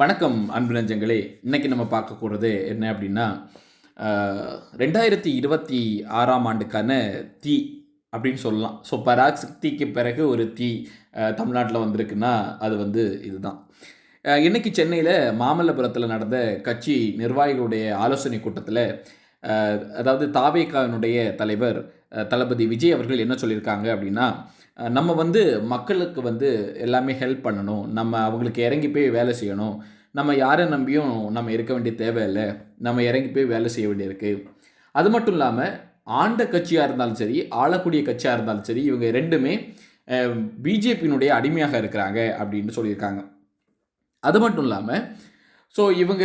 வணக்கம் அன்பு நெஞ்சங்களே. இன்றைக்கி நம்ம பார்க்கக்கூடது என்ன அப்படின்னா ரெண்டாயிரத்தி இருபத்தி ஆறாம் ஆண்டுக்கான தீ அப்படின்னு சொல்லலாம். ஸோ பராக் தீக்கு பிறகு ஒரு தீ தமிழ்நாட்டில் வந்திருக்குன்னா அது வந்து இதுதான். இன்றைக்கி சென்னையில் மாமல்லபுரத்தில் நடந்த கட்சி நிர்வாகிகளுடைய ஆலோசனை கூட்டத்தில் அதாவது தாவேகாவினுடைய தலைவர் தளபதி விஜய் அவர்கள் என்ன சொல்லியிருக்காங்க அப்படின்னா நம்ம வந்து மக்களுக்கு வந்து எல்லாமே ஹெல்ப் பண்ணணும். நம்ம அவங்களுக்கு இறங்கி போய் வேலை செய்யணும். நம்ம யாரை நம்பியும் நம்ம இருக்க வேண்டிய தேவையில்லை. நம்ம இறங்கி போய் வேலை செய்ய வேண்டியிருக்கு. அது மட்டும் இல்லாமல் ஆண்ட கட்சியாக இருந்தாலும் சரி ஆளக்கூடிய கட்சியாக இருந்தாலும் சரி இவங்க ரெண்டுமே பிஜேபியினுடைய அடிமையாக இருக்கிறாங்க அப்படின்னு சொல்லியிருக்காங்க. அது மட்டும் இல்லாமல் ஸோ இவங்க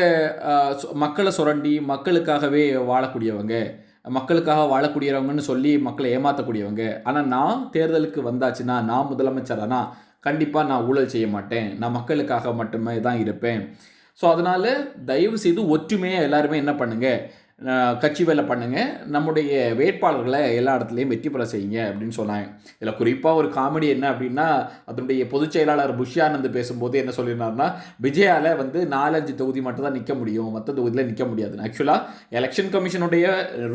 மக்களை சுரண்டி மக்களுக்காகவே வாழக்கூடியவங்க மக்களுக்காக வாழக்கூடியவங்கன்னு சொல்லி மக்களை ஏமாற்றக்கூடியவங்க ஆனால் நான் தேர்தலுக்கு வந்தாச்சுன்னா நான் முதலமைச்சரானா கண்டிப்பாக நான் ஊழல் செய்ய மாட்டேன். நான் மக்களுக்காக மட்டுமே தான் இருப்பேன். ஸோ அதனால் தயவு செய்து ஒற்றுமையாக எல்லாருமே என்ன பண்ணுங்கள் கட்சி வேலை பண்ணுங்கள் நம்முடைய வேட்பாளர்களை எல்லா இடத்துலையும் வெற்றி பெற செய்யுங்க அப்படின்னு சொன்னாங்க. இதில் குறிப்பாக ஒரு காமெடி என்ன அப்படின்னா அதனுடைய பொதுச் செயலாளர் புஷ்யானந்த் பேசும்போது என்ன சொல்லியிருந்தாருன்னா விஜயால வந்து நாலஞ்சு தொகுதி மட்டும் தான் நிற்க முடியும். மற்ற தொகுதியில் நிற்க முடியாது. ஆக்சுவலாக எலெக்ஷன் கமிஷனுடைய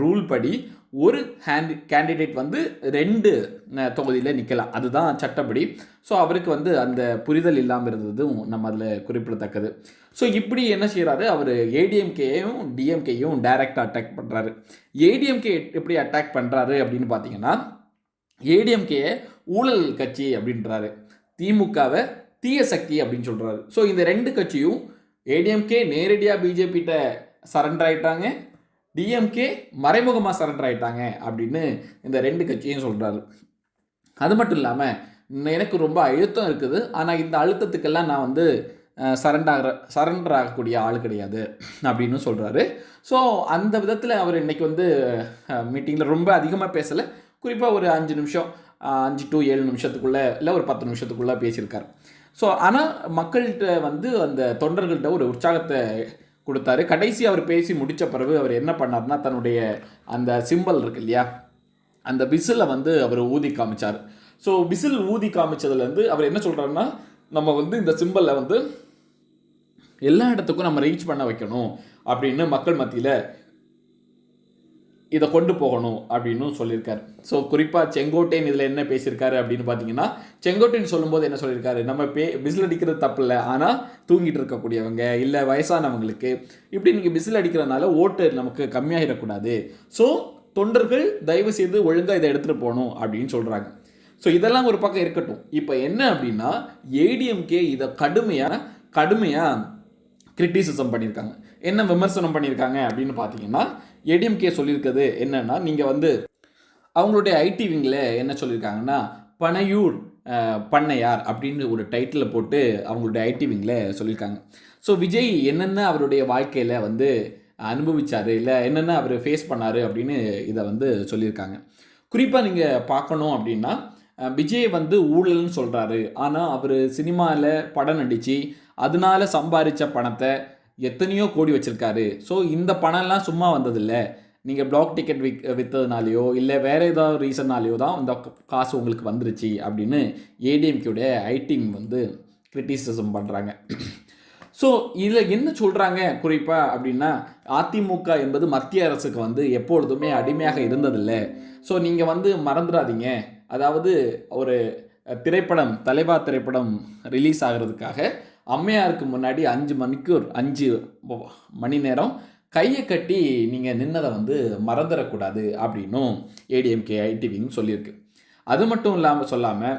ரூல் படி ஒரு ஹேண்ட் கேண்டிடேட் வந்து ரெண்டு தொகுதியில் நிற்கலாம் அதுதான் சட்டப்படி. ஸோ அவருக்கு வந்து அந்த புரிதல் இல்லாமல் இருந்ததும் நம்ம அதில் குறிப்பிடத்தக்கது. ஸோ இப்படி என்ன செய்கிறாரு அவர் ஏடிஎம்கேயும் டிஎம்கேயும் டைரெக்டாக அட்டாக் பண்ணுறாரு ஏடிஎம்கே எப்படி அட்டாக் பண்ணுறாரு அப்படின்னு பார்த்தீங்கன்னா ஏடிஎம்கே ஊழல் கட்சி அப்படின்றாரு. திமுகவை தீய சக்தி அப்படின்னு சொல்கிறாரு ஸோ இந்த ரெண்டு கட்சியும் ஏடிஎம்கே நேரடியாக பிஜேபிகிட்ட சரண்டர் ஆயிட்டாங்க. டிஎம்கே மறைமுகமாக சரண்டர் ஆகிட்டாங்க அப்படின்னு இந்த ரெண்டு கட்சியும் சொல்கிறாரு அது மட்டும் இல்லாமல் எனக்கு ரொம்ப அழுத்தம் இருக்குது. ஆனால் இந்த அழுத்தத்துக்கெல்லாம் நான் வந்து சரண்டாகிற சரண்டர் ஆகக்கூடிய ஆள் கிடையாது அப்படின்னு சொல்கிறாரு ஸோ அந்த விதத்தில் அவர் இன்றைக்கி வந்து மீட்டிங்கில் ரொம்ப அதிகமாக பேசலை. குறிப்பாக ஒரு அஞ்சு நிமிஷம் அஞ்சு டு ஏழு நிமிஷத்துக்குள்ளே இல்லை ஒரு பத்து நிமிஷத்துக்குள்ளே பேசியிருக்காரு. ஸோ ஆனால் மக்கள்கிட்ட வந்து அந்த தொண்டர்கள்ட்ட ஒரு உற்சாகத்தை கொடுத்தாரு. கடைசி அவர் பேசி முடித்த பிறகு அவர் என்ன பண்ணார்னா தன்னுடைய அந்த சிம்பல் இருக்கு இல்லையா அந்த விசிலை வந்து அவர் ஊதி காமிச்சார். ஸோ விசில் ஊதி காமிச்சதுலேருந்து அவர் என்ன சொல்கிறாருன்னா நம்ம வந்து இந்த சிம்பலை வந்து எல்லா இடத்துக்கும் நம்ம ரீச் பண்ண வைக்கணும் அப்படின்னு மக்கள் மத்தியில் இதை கொண்டு போகணும் அப்படின்னு சொல்லியிருக்காரு. ஸோ குறிப்பாக செங்கோட்டையன் இதில் என்ன பேசியிருக்காரு அப்படின்னு பார்த்தீங்கன்னா செங்கோட்டையன் சொல்லும்போது என்ன சொல்லியிருக்காரு? நம்ம பே பிசில் அடிக்கிறது தப்பு இல்லை ஆனால் தூங்கிட்டு இருக்கக்கூடியவங்க இல்லை வயசானவங்களுக்கு இப்படி நீங்கள் பிசில் அடிக்கிறதுனால ஓட்டு நமக்கு கம்மியாகிடக்கூடாது ஸோ தொண்டர்கள் தயவு செய்து ஒழுங்காக இதை எடுத்துகிட்டு போகணும் அப்படின்னு சொல்கிறாங்க ஸோ இதெல்லாம் ஒரு பக்கம் இருக்கட்டும். இப்போ என்ன அப்படின்னா ஏடிஎம்கே இதை கடுமையாக கடுமையாக கிரிட்டிசிசம் பண்ணியிருக்காங்க. என்ன விமர்சனம் பண்ணியிருக்காங்க அப்படின்னு பார்த்தீங்கன்னா ஏடிஎம்கே சொல்லியிருக்கிறது என்னென்னா நீங்கள் வந்து அவங்களுடைய ஐடி விங்கில் என்ன சொல்லியிருக்காங்கன்னா பனையூர் பண்ணையார் அப்படின்னு ஒரு டைட்டிலை போட்டு அவங்களுடைய ஐடி விங்கில் சொல்லியிருக்காங்க. ஸோ விஜய் என்னென்ன அவருடைய வாழ்க்கையில் வந்து அனுபவிச்சார் இல்லை என்னென்ன அவர் ஃபேஸ் பண்ணாரு அப்படின்னு இதை வந்து சொல்லியிருக்காங்க. குறிப்பாக நீங்கள் பார்க்கணும் அப்படின்னா விஜய் வந்து ஊழல்னு சொல்கிறாரு ஆனால் அவர் சினிமாவில் படம் நடித்து அதனால சம்பாதிச்ச பணத்தை எத்தனையோ கோடி வச்சுருக்காரு. ஸோ இந்த பணம்லாம் சும்மா வந்ததில்லை. நீங்கள் பிளாக் டிக்கெட் விக் விற்றதுனாலையோ இல்லை வேறு ஏதாவது ரீசன்னாலேயோ தான் இந்த காசு உங்களுக்கு வந்துருச்சு அப்படின்னு ஏடிஎம்கேடைய ஐடிங் வந்து கிரிட்டிசிசம் பண்ணுறாங்க ஸோ இதில் என்ன சொல்கிறாங்க குறிப்பாக அப்படின்னா அதிமுக என்பது மத்திய அரசுக்கு வந்து எப்பொழுதுமே அடிமையாக இருந்ததில்லை. ஸோ நீங்கள் வந்து மறந்துடாதீங்க. அதாவது ஒரு திரைப்படம் தலைவா திரைப்படம் ரிலீஸ் ஆகிறதுக்காக அம்மையாருக்கு முன்னாடி அஞ்சு மணிக்கூர் அஞ்சு மணி நேரம் கையை கட்டி நீங்கள் நின்னதை வந்து மறந்துடக்கூடாது அப்படின்னும் ஏடிஎம்கே ஐடிவின்னு சொல்லியிருக்கு. அது மட்டும் இல்லாமல் சொல்லாமல்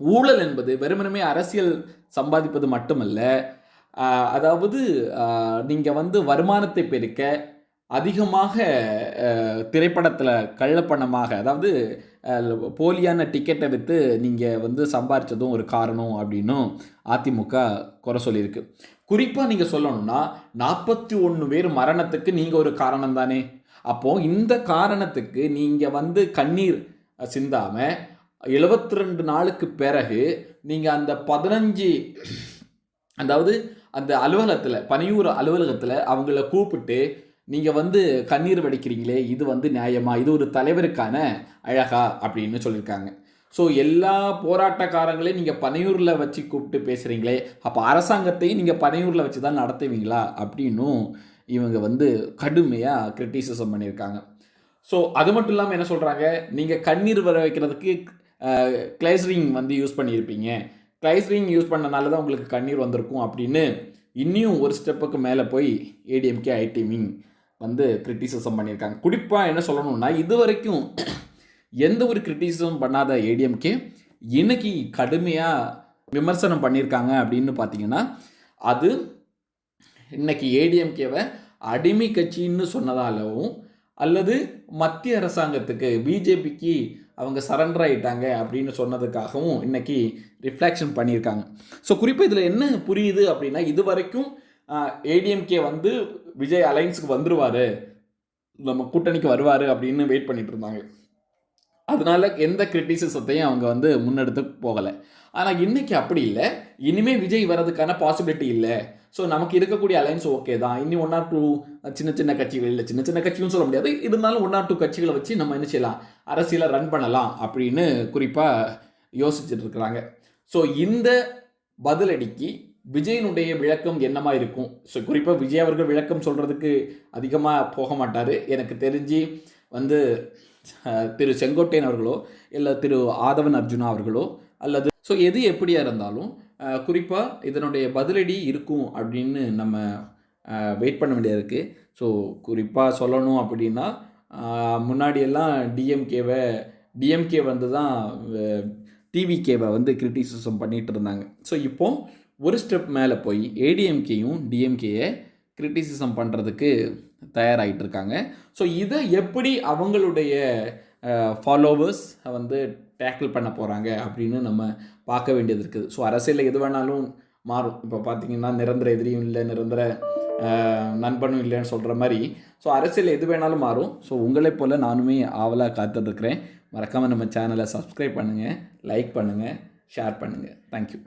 ஊழல் என்பது வெறுமனமே அரசியல் சம்பாதிப்பது மட்டுமல்ல அதாவது நீங்கள் வந்து வருமானத்தை பெருக்க அதிகமாக திரைப்படத்தில் கள்ளப்பணமாக அதாவது போலியான டிக்கெட்டை விற்று நீங்கள் வந்து சம்பாரித்ததும் ஒரு காரணம் அப்படின்னும் அதிமுக குறை சொல்லியிருக்கு. குறிப்பாக நீங்கள் சொல்லணும்னா நாற்பத்தி ஒன்று பேர் மரணத்துக்கு நீங்கள் ஒரு காரணம் தானே? அப்போது இந்த காரணத்துக்கு நீங்கள் வந்து கண்ணீர் சிந்தாமல் எழுபத்தி ரெண்டு நாளுக்கு பிறகு நீங்கள் அந்த பதினஞ்சு அதாவது அந்த அலுவலகத்தில் பனையூர் அலுவலகத்தில் அவங்கள கூப்பிட்டு நீங்கள் வந்து கண்ணீர் வடிக்கிறீங்களே இது வந்து நியாயமா? இது ஒரு தலைவருக்கான அழகா? அப்படின்னு சொல்லியிருக்காங்க. ஸோ எல்லா போராட்டக்காரங்களையும் நீங்கள் பனையூரில் வச்சு கூப்பிட்டு பேசுகிறீங்களே அப்போ அரசாங்கத்தையும் நீங்கள் பனையூரில் வச்சு தான் நடத்துவீங்களா? அப்படின்னும் இவங்க வந்து கடுமையாக கிரிட்டிசிசம் பண்ணியிருக்காங்க. ஸோ அது மட்டும் இல்லாமல் என்ன சொல்கிறாங்க நீங்கள் கண்ணீர் வர வைக்கிறதுக்கு கிளைஸ்ரிங் வந்து யூஸ் பண்ணியிருப்பீங்க. கிளைஸ்ரிங் யூஸ் பண்ணனால தான் உங்களுக்கு கண்ணீர் வந்திருக்கும் அப்படின்னு இன்னியும் ஒரு ஸ்டெப்புக்கு மேலே போய் ஏடிஎம்கே ஐடிமிங் வந்து கிரிட்டிசிசம் பண்ணியிருக்காங்க. குறிப்பாக என்ன சொல்லணும்னா இது வரைக்கும் எந்த ஒரு கிரிட்டிசிசம் பண்ணாத ஏடிஎம்கே இன்னைக்கு கடுமையாக விமர்சனம் பண்ணியிருக்காங்க அப்படின்னு பார்த்தீங்கன்னா அது இன்னைக்கு ஏடிஎம்கேவை அடிமை கட்சின்னு சொன்னதாலவும் அல்லது மத்திய அரசாங்கத்துக்கு பிஜேபிக்கு அவங்க சரண்டர் ஆகிட்டாங்க அப்படின்னு சொன்னதுக்காகவும் இன்னைக்கு ரிஃப்ளெக்ஷன் பண்ணியிருக்காங்க. ஸோ குறிப்பாக இதில் என்ன புரியுது அப்படின்னா இது வரைக்கும் ஏடிஎம்கே வந்து விஜய் அலைன்ஸுக்கு வந்துடுவார் நம்ம கூட்டணிக்கு வருவார் அப்படின்னு வெயிட் பண்ணிட்டு இருந்தாங்க. அதனால எந்த கிரிட்டிசிசத்தையும் அவங்க வந்து முன்னெடுத்து போகலை. ஆனால் இன்றைக்கி அப்படி இல்லை. இனிமேல் விஜய் வர்றதுக்கான பாசிபிலிட்டி இல்லை. ஸோ நமக்கு இருக்கக்கூடிய அலைன்ஸ் ஓகே தான். இனி ஒன் ஆர் டூ சின்ன சின்ன கட்சிகள் இல்லை. சின்ன சின்ன கட்சியும் சொல்ல முடியாது. இருந்தாலும் ஒன் ஆர் டூ கட்சிகளை வச்சு நம்ம என்ன செய்யலாம்? அரசியலை ரன் பண்ணலாம் அப்படின்னு குறிப்பாக யோசிச்சுட்டு இருக்கிறாங்க. ஸோ இந்த பதிலடிக்கு விஜயனுடைய விளக்கம் என்னமா இருக்கும்? ஸோ குறிப்பாக விஜய் அவர்கள் விளக்கம் சொல்கிறதுக்கு அதிகமாக போக மாட்டார். எனக்கு தெரிஞ்சு வந்து திரு செங்கோட்டையன் அவர்களோ இல்லை திரு ஆதவன் அர்ஜுனா அவர்களோ அல்லது ஸோ எது எப்படியா இருந்தாலும் குறிப்பாக இதனுடைய பதிலடி இருக்கும் அப்படின்னு நம்ம வெயிட் பண்ண வேண்டியது இருக்குது ஸோ குறிப்பாக சொல்லணும் அப்படின்னா முன்னாடியெல்லாம் டிஎம்கேவை டிஎம்கே வந்து தான் டிவிகேவை வந்து கிரிட்டிசிசம் பண்ணிகிட்டு இருந்தாங்க. ஸோ இப்போது ஒரு ஸ்டெப் மேலே போய் ஏடிஎம்கேயும் டிஎம்கேயை கிரிட்டிசிசம் பண்ணுறதுக்கு தயாராகிட்டு இருக்காங்க ஸோ இதை எப்படி அவங்களுடைய ஃபாலோவர்ஸ் வந்து டேக்கிள் பண்ண போகிறாங்க அப்படின்னு நம்ம பார்க்க வேண்டியது இருக்குது. ஸோ அரசியலில் எது வேணாலும் மாறும். இப்போ பார்த்தீங்கன்னா நிரந்தர எதிரியும் இல்லை நிரந்தர நண்பனும் இல்லைன்னு சொல்கிற மாதிரி. ஸோ அரசியல் எது வேணாலும் மாறும். ஸோ உங்களை போல் நானுமே ஆவலாக காத்துட்ருக்கிறேன் மறக்காமல் நம்ம சேனலை சப்ஸ்கிரைப் பண்ணுங்கள் லைக் பண்ணுங்கள் ஷேர் பண்ணுங்கள் தேங்க்யூ